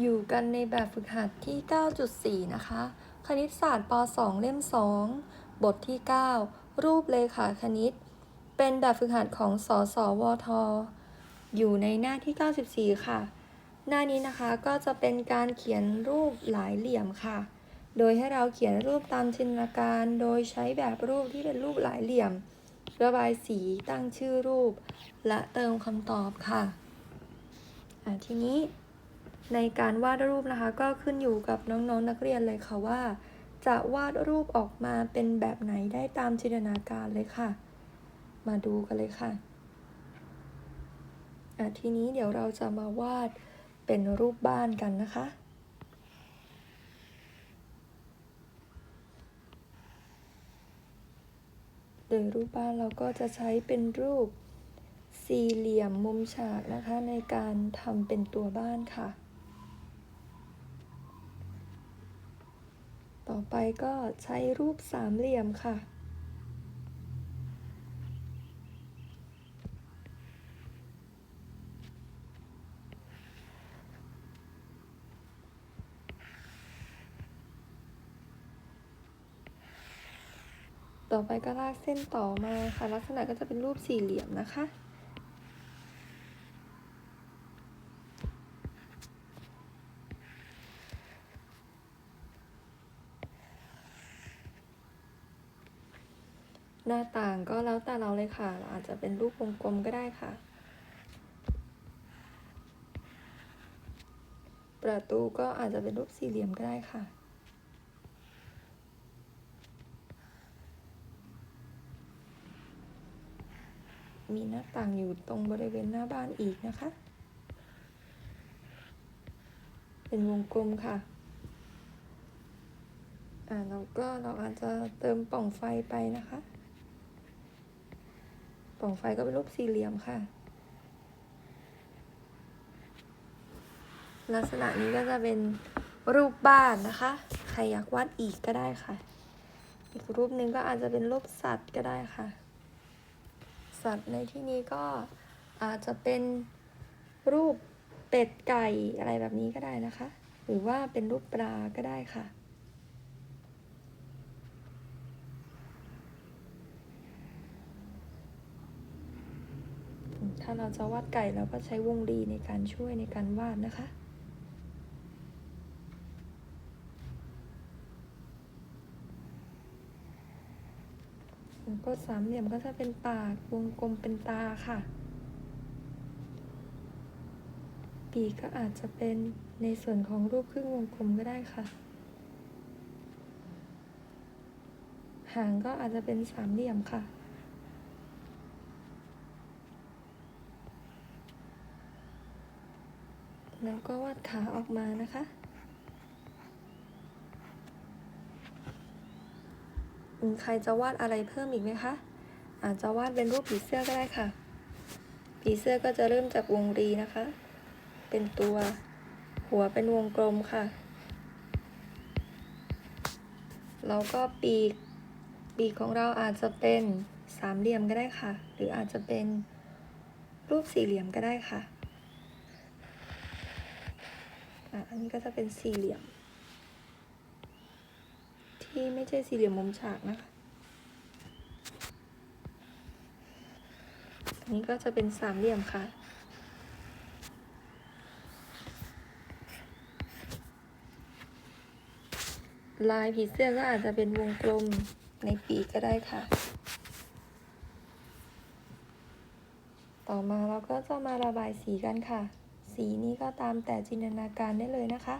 อยู่กันในแบบฝึกหัดที่ 9.4 นะคะ คณิตศาสตร์ป .2 เล่ม 2 บทที่ 9 รูปเลขาคณิต เป็นแบบฝึกหัดของสสวท อยู่ในหน้าที่ 94 ค่ะ หน้านี้นะคะก็จะเป็นการเขียนรูปหลายเหลี่ยมค่ะ โดยให้เราเขียนรูปตามจินตนาการ โดยใช้แบบรูปที่เป็นรูปหลายเหลี่ยม ระบายสีตั้งชื่อรูป และเติมคำตอบค่ะอะทีนี้ ในการวาดรูปนะคะ ก็ขึ้นอยู่กับน้องๆนนักเรียนเลยค่ะว่า จะวาดรูปออกมาเป็นแบบไหนได้ตามจินตนาการเลยค่ะ มาดูกันเลยค่ะทีนี้เดี๋ยวเราจะมาวาดเป็นรูปบ้านกันนะคะโดยรูปบ้านเราก็จะใช้เป็นรูปสี่เหลี่ยมมุมฉากนะคะ ในการทำเป็นตัวบ้านค่ะ ต่อไปก็ใช้รูปสามเหลี่ยมค่ะ ต่อไปก็ลากเส้นต่อมาค่ะ ลักษณะก็จะเป็นรูปสี่เหลี่ยมนะคะ หน้าต่างก็แล้วแต่เราเลยค่ะเราอาจจะเป็นรูปวงกลมก็ได้ค่ะ ประตูก็อาจจะเป็นรูปสี่เหลี่ยมก็ได้ค่ะ มีหน้าต่างอยู่ตรงบริเวณหน้าบ้านอีกนะคะ เป็นวงกลมค่ะอ่าแล้วก็เราอาจจะเติมปล่องไฟไปนะคะ ปล่องไฟก็เป็นรูปสี่เหลี่ยมค่ะ ลักษณะนี้ก็จะเป็นรูปบ้านนะคะ ใครอยากวาดอีกก็ได้ค่ะ อีกรูปหนึ่งก็อาจจะเป็นรูปสัตว์ก็ได้ค่ะ สัตว์ในที่นี้ก็อาจจะเป็นรูปเป็ดไก่อะไรแบบนี้ก็ได้นะคะ หรือว่าเป็นรูปปลาก็ได้ค่ะ ถ้าเราจะวาดไก่เราก็ใช้วงรีในการช่วยในการวาดนะคะ แล้วก็สามเหลี่ยมก็จะเป็นปากวงกลมเป็นตาค่ะ ปีกก็อาจจะเป็นในส่วนของรูปครึ่งวงกลมก็ได้ค่ะหางก็อาจจะเป็นสามเหลี่ยมค่ะ แล้วก็วาดขาออกมานะคะอืมใครจะวาดอะไรเพิ่มอีกไหมคะ อาจจะวาดเป็นรูปผีเสื้อก็ได้ค่ะ ผีเสื้อก็จะเริ่มจากวงรีนะคะ เป็นตัว หัวเป็นวงกลมค่ะ แล้วก็ปีก ปีกของเราอาจจะเป็นสามเหลี่ยมก็ได้ค่ะ หรืออาจจะเป็นรูปสี่เหลี่ยมก็ได้ค่ะ อะอันนี้ก็จะเป็นสี่เหลี่ยม ที่ไม่ใช่สี่เหลี่ยมมุมฉากนะคะ อันนี้ก็จะเป็นสามเหลี่ยมค่ะลายผีเสื้อก็อาจจะเป็นวงกลมในปีกก็ได้ค่ะ ต่อมาเราก็จะมาระบายสีกันค่ะ สีนี้ก็ตามแต่จินตนาการได้เลยนะคะ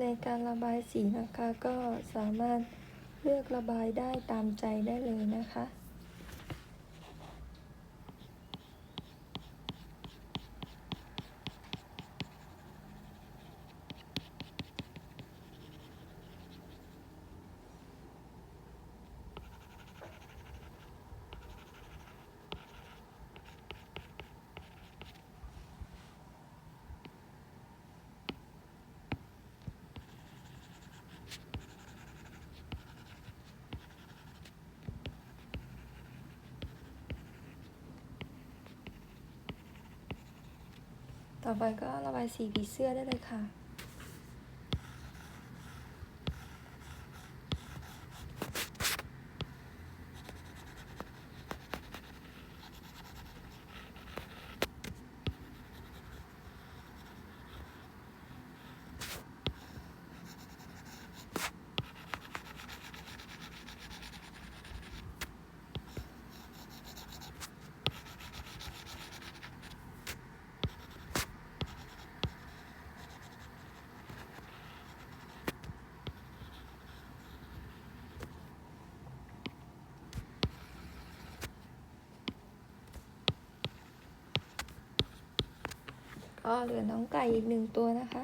ในการระบายสีนะคะก็สามารถเลือกระบายได้ตามใจได้เลยนะคะ ไปก็ระบายสีผีเสื้อได้เลยค่ะ ก็เหลือน้องไก่อีกหนึ่งตัวนะคะ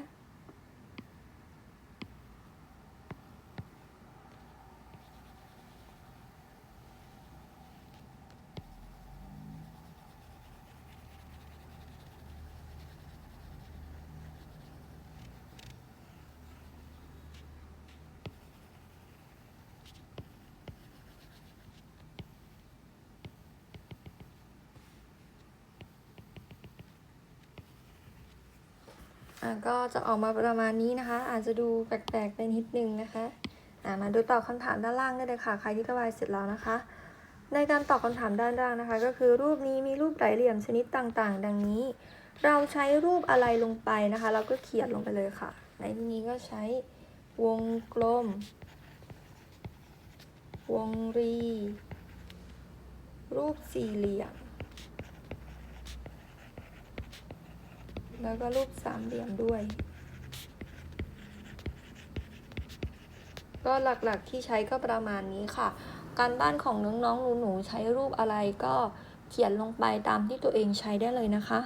ก็จะออกมาประมาณนี้นะคะ อาจจะดูแปลกๆไปนิดนึงนะคะอะมาดูตอบคำถามด้านล่างได้เลยค่ะ ใครที่ระบายเสร็จแล้วนะคะ ในการตอบคำถามด้านล่างนะคะ ก็คือรูปนี้มีรูปหลายเหลี่ยมชนิดต่างๆ ดังนี้ เราใช้รูปอะไรลงไปนะคะ เราก็เขียนลงไปเลยค่ะ ในที่นี้ก็ใช้วงกลม วงรี รูปสี่เหลี่ยม แล้วก็รูปสามเหลี่ยมด้วย ก็หลักๆที่ใช้ก็ประมาณนี้ค่ะ การบ้านของน้องๆหนูๆใช้รูปอะไรก็เขียนลงไปตามที่ตัวเองใช้ได้เลยนะคะ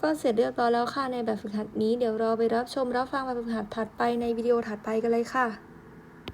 ก็เสร็จเรียบร้อยแล้วค่ะในแบบฝึกหัดนี้เดี๋ยวเราไปรับชมรับฟังแบบฝึกหัดถัดไปในวิดีโอถัดไปกันเลยค่ะ